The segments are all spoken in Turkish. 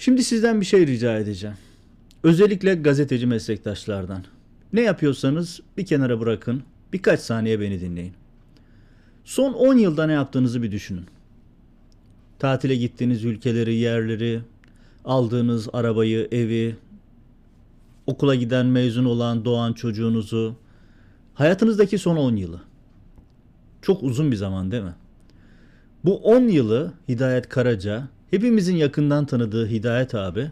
Şimdi sizden bir şey rica edeceğim. Özellikle gazeteci meslektaşlardan. Ne yapıyorsanız bir kenara bırakın. Birkaç saniye beni dinleyin. Son 10 yılda ne yaptığınızı bir düşünün. Tatile gittiğiniz ülkeleri, yerleri, aldığınız arabayı, evi, okula giden, mezun olan, doğan çocuğunuzu, hayatınızdaki son 10 yılı. Çok uzun bir zaman değil mi? Bu 10 yılı Hidayet Karaca, hepimizin yakından tanıdığı Hidayet abi,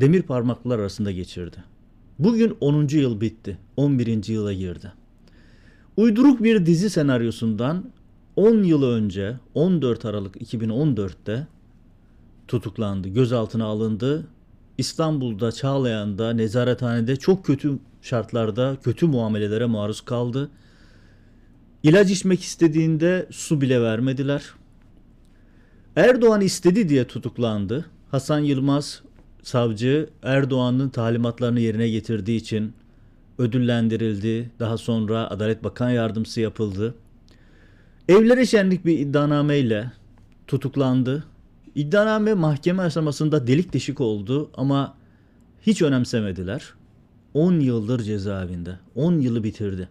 demir parmaklar arasında geçirdi. Bugün 10. yıl bitti. 11. yıla girdi. Uyduruk bir dizi senaryosundan 10 yıl önce 14 Aralık 2014'te tutuklandı, gözaltına alındı. İstanbul'da Çağlayan'da nezarethanede çok kötü şartlarda kötü muamelelere maruz kaldı. İlaç içmek istediğinde su bile vermediler. Erdoğan istedi diye tutuklandı. Hasan Yılmaz savcı Erdoğan'ın talimatlarını yerine getirdiği için ödüllendirildi. Daha sonra Adalet Bakan Yardımcısı yapıldı. Evlere şenlik bir iddianameyle tutuklandı. İddianame mahkeme aşamasında delik deşik oldu ama hiç önemsemediler. 10 yıldır cezaevinde. 10 yılı bitirdi.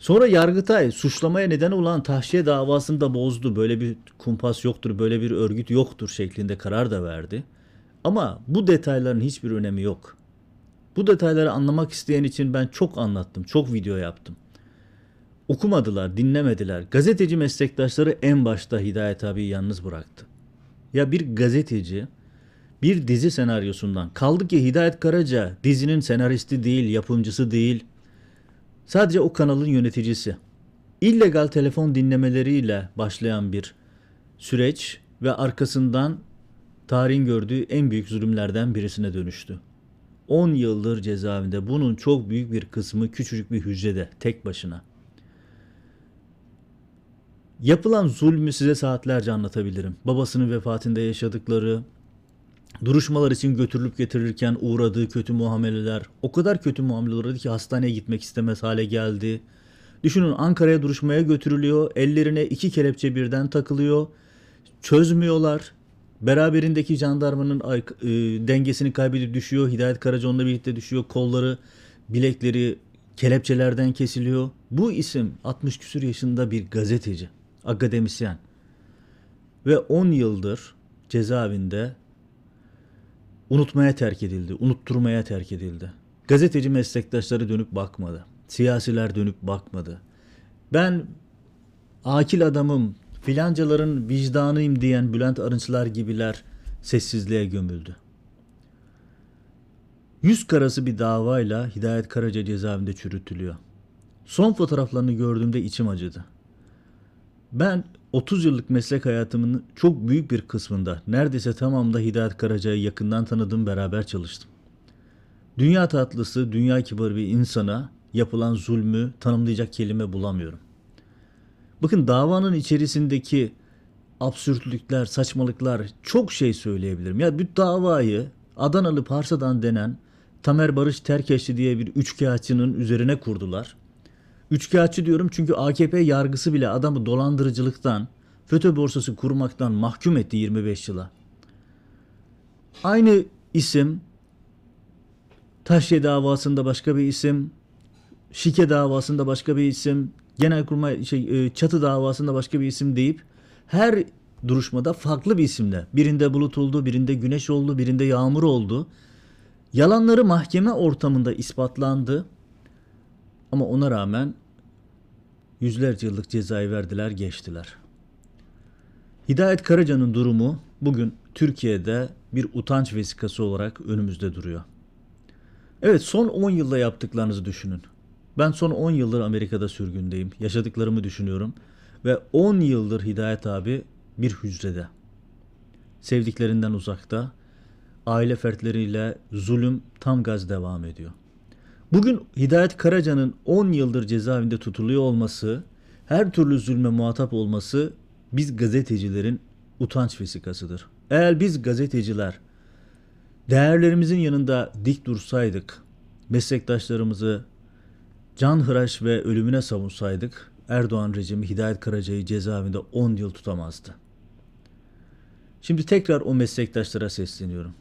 Sonra Yargıtay suçlamaya neden olan tahşiye davasını da bozdu. Böyle bir kumpas yoktur, böyle bir örgüt yoktur şeklinde karar da verdi. Ama bu detayların hiçbir önemi yok. Bu detayları anlamak isteyen için ben çok anlattım, çok video yaptım. Okumadılar, dinlemediler. Gazeteci meslektaşları en başta Hidayet abi yalnız bıraktı. Ya bir gazeteci bir dizi senaryosundan kaldı ki Hidayet Karaca dizinin senaristi değil, yapımcısı değil. Sadece o kanalın yöneticisi. İllegal telefon dinlemeleriyle başlayan bir süreç ve arkasından tarihin gördüğü en büyük zulümlerden birisine dönüştü. 10 yıldır cezaevinde bunun çok büyük bir kısmı küçücük bir hücrede tek başına. Yapılan zulmü size saatlerce anlatabilirim. Babasının vefatında yaşadıkları, duruşmalar için götürülüp getirilirken uğradığı kötü muameleler, o kadar kötü muamele uğradı ki hastaneye gitmek istemez hale geldi. Düşünün Ankara'ya duruşmaya götürülüyor, ellerine iki kelepçe birden takılıyor, çözmüyorlar. Beraberindeki jandarmanın e, dengesini kaybedip düşüyor. Hidayet Karaca onunla birlikte düşüyor. Kolları, bilekleri kelepçelerden kesiliyor. Bu isim 60 küsur yaşında bir gazeteci, akademisyen. Ve 10 yıldır cezaevinde unutmaya terk edildi, unutturmaya terk edildi. Gazeteci meslektaşları dönüp bakmadı. Siyasiler dönüp bakmadı. Ben akil adamım, filancaların vicdanıyım diyen Bülent Arınçlar gibiler sessizliğe gömüldü. Yüz karası bir davayla Hidayet Karaca cezaevinde çürütülüyor. Son fotoğraflarını gördüğümde içim acıdı. Ben 30 yıllık meslek hayatımın çok büyük bir kısmında neredeyse tamamında Hidayet Karaca'yı yakından tanıdım, beraber çalıştım. Dünya tatlısı, dünya kibarı bir insana yapılan zulmü tanımlayacak kelime bulamıyorum. Bakın davanın içerisindeki absürtlükler, saçmalıklar çok şey söyleyebilirim. Ya bu davayı Adanalı Parsa'dan denen Tamer Barış Terkeşli diye bir üçkağıtçının üzerine kurdular. Üçkağıtçı diyorum çünkü AKP yargısı bile adamı dolandırıcılıktan, FETÖ borsası kurmaktan mahkum etti 25 yıla. Aynı isim Taşye davasında başka bir isim, Şike davasında başka bir isim, Genelkurmay şey e, Çatı davasında başka bir isim deyip her duruşmada farklı bir isimle. Birinde bulut oldu, birinde güneş oldu, birinde yağmur oldu. Yalanları mahkeme ortamında ispatlandı. Ama ona rağmen yüzlerce yıllık cezayı verdiler, geçtiler. Hidayet Karaca'nın durumu bugün Türkiye'de bir utanç vesikası olarak önümüzde duruyor. Evet son 10 yılda yaptıklarınızı düşünün. Ben son 10 yıldır Amerika'da sürgündeyim. Yaşadıklarımı düşünüyorum. Ve 10 yıldır Hidayet abi bir hücrede. Sevdiklerinden uzakta. Aile fertleriyle zulüm tam gaz devam ediyor. Bugün Hidayet Karaca'nın 10 yıldır cezaevinde tutuluyor olması, her türlü zulme muhatap olması biz gazetecilerin utanç vesikasıdır. Eğer biz gazeteciler değerlerimizin yanında dik dursaydık, meslektaşlarımızı canhıraş ve ölümüne savunsaydık, Erdoğan rejimi Hidayet Karaca'yı cezaevinde 10 yıl tutamazdı. Şimdi tekrar o meslektaşlara sesleniyorum.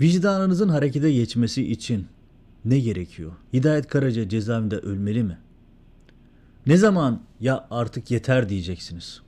Vicdanınızın harekete geçmesi için ne gerekiyor? Hidayet Karaca cezaevinde ölmeli mi? Ne zaman ya artık yeter diyeceksiniz?